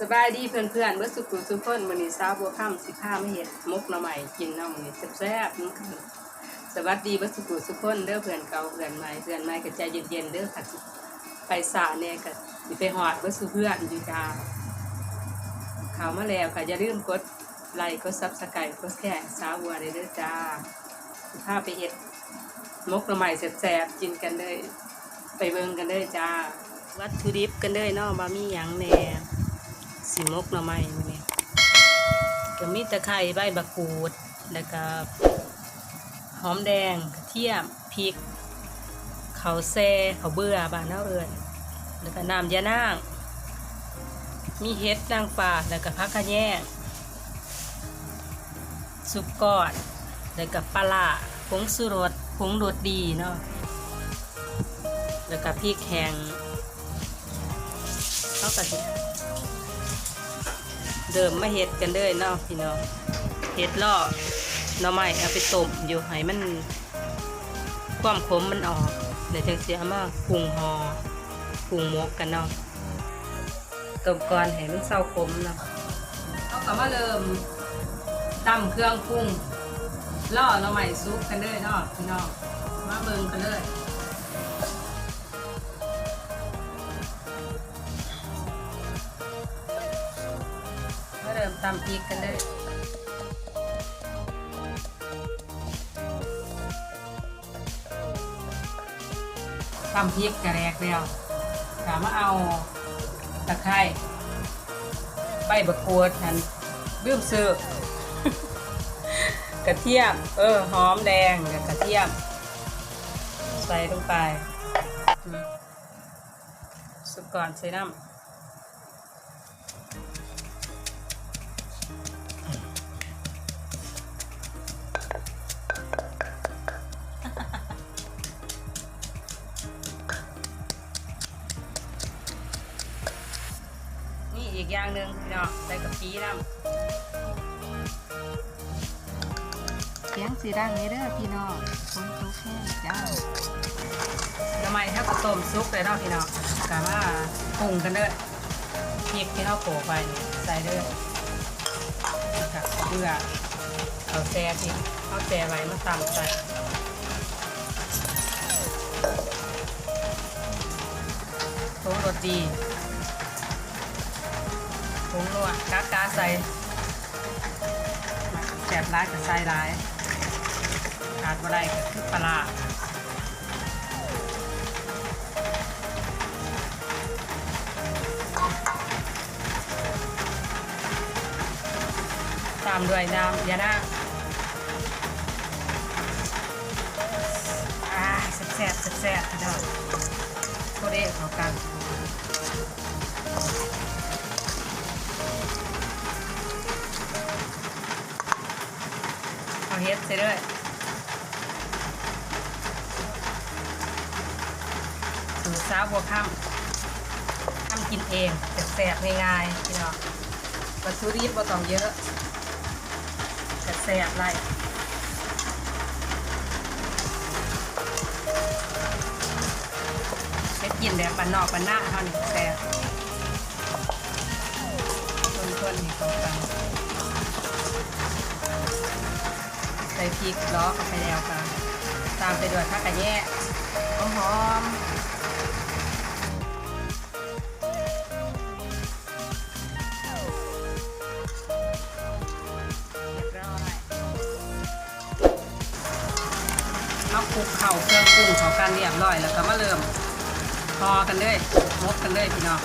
สบายดีเพื่อนๆเมื่อสุขุสุขคนมื้อนี้สาวบัวค่ำสิพาไมาเฮ็ดมกหน่อใหม่กินเนาะมื้อนี้แซ่บๆน้ำกันสวัสดีเมื่อสุขุสุขคนเด้อเพื่อนเก่าเพื่อนใหม่เพื่อนใหม่ก็ใจเย็นๆเด้อค่ะไปสาแน่ก็สิไปฮอดเมื่อสุเพื่อนอยู่จ้าข้าวมาแล้วก็อย่าลืมกดไลค์กด Subscribe กดแชร์สาวบัวได้เด้อจ้าสิพาไปเฮ็ดมกหน่อใหม่แซ่บๆกินกันเด้อไปเบิ่งกันเด้อจ้าวัตถุดิบกันเด้อเนาะบ่มีหยังแหน่ สิมกหน่อไม้มื้อนี้ก็มีตะไคร้ใบบักกูด แล้วก็หอมแดงกระเทียมพริกเขาแซ่เขาเบื่อบ้านเฮาเอิ้นแล้วก็น้ำยานาง มีเห็ดนางฟ้าแล้วก็ผักกะแยงสุปกอนแล้วก็ปลาผงสุรสผงรสดีเนาะแล้วก็พริกแห้งเขาก็สิ เดิมมาเฮ็ดกันเลยเนาะพี่น้องเฮ็ดล่อหน่อไม้เอาไปต้มอยู่ให้มันความขมมันออกเดี๋ยวจังสิเอามาปรุงหอปรุงมกกันเนาะต้มก่อนให้มันเศร้าขมเนาะเอาก็มาเริ่มตำเครื่องปรุงล่อหน่อไม้ซุปกันเลยเนาะพี่น้องมาเบิ่งกันเลย ตำพริกกันเลยตำพริกกระแรกแล้วถามว่าเอาตะไคร้ใบบักกูดหันลืมซื้อกระเทียม เออ หอมแดงกับกระเทียม ใส่ลงไปสุกก่อนใส่น้ำ กอย่างหนึ่งพี่น้องใส่กะปิน้ำเสียงสีดังนี้เด้อพี่น้องคนทุกแห้งจ้าทำไมถ้ากระต้มซุปเลยเนาะพี่น้องกะว่าปรุงกันเด้อพริกที่เราโขลกไปนี่ใส่เด้อแล้วกับเบื่อเอาแซ่ที่เอาแซ่ไว้มาตำใส่โถรสดีผ งนัวกากาใส่แสบร้ายกับใส่ร้ายขาดบ่ได้ก็คือปลาตามด้วยน้ำยาหน้าอ่าแซ่บๆแซ่บๆพี่น้อโคเดะเขากัน เอาเฮ็ดใส่ด้วยสูตรสาวบัวค่ำทำกินเองแสบๆง่ายๆพี่น้องวัตถุดิบบ่ต้องเยอะแสบไรเฮ็ดกินแบบปันนอกปันหน้าเท่านี้แสบคนๆนี่เข้ากัน ใส่พริกล้อเข้าไปแล้วค่ะ ตามไปด้วยผักกระแยะหอมหอมเรียบร้อาคลุกเข่าเครื่องปรุงเขากันเรียบร้อยแล้วก็มาเริ่มพอกันเลยมกกันเลยพี่น้อง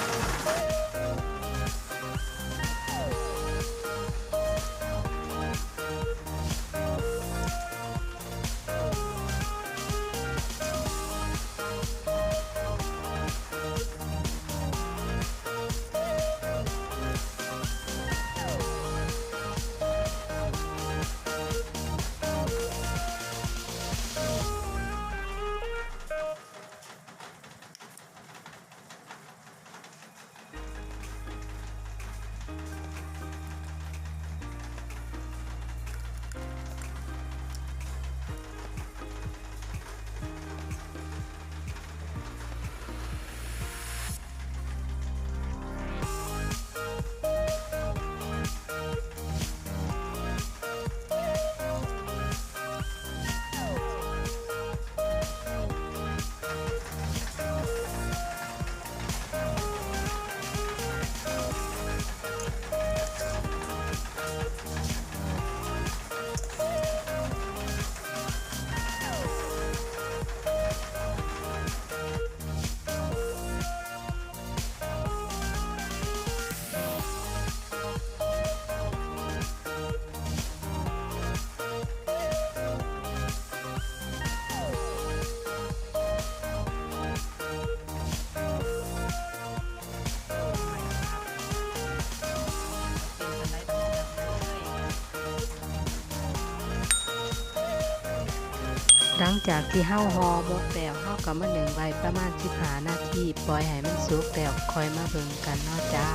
หลังจากที่เฮาห่อหมกแล้วเฮาก็มานึ่งไว้ประมาณ15นาทีปล่อยให้มันสุกแล้วค่อยมาเบิ่งกันเนาะจ้า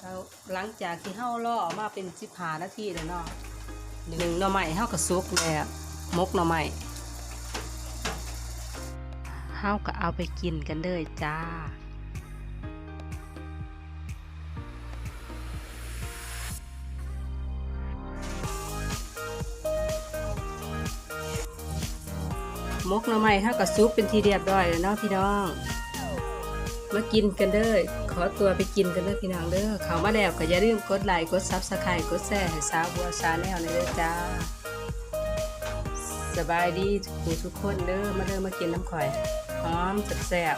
แล้วหลังจากที่เฮาล่อมาเป็น15นาทีแล้วเนาะหนึ่งหน่อไม้เฮาก็สุกแล้วหมกหน่อไม้เฮาก็เอาไปกินกันเลยจ้า มกหน่อไม้ถ้ากับซุปเป็นทีเรียบร้อยแล้วเนาะพี่น้อง มากินกันเด้อขอตัวไปกินกันเด้อพี่น้องเด้อเขามาแล้วก็อย่าลืมกดไลค์กดซับสไครต์กดแชร์ให้สาวบัวชาแนลเลยเด้อจ้า สบายดีทุกทุกคนเด้อมาเด้อมากินน้ำข่อยหอมแซ่บ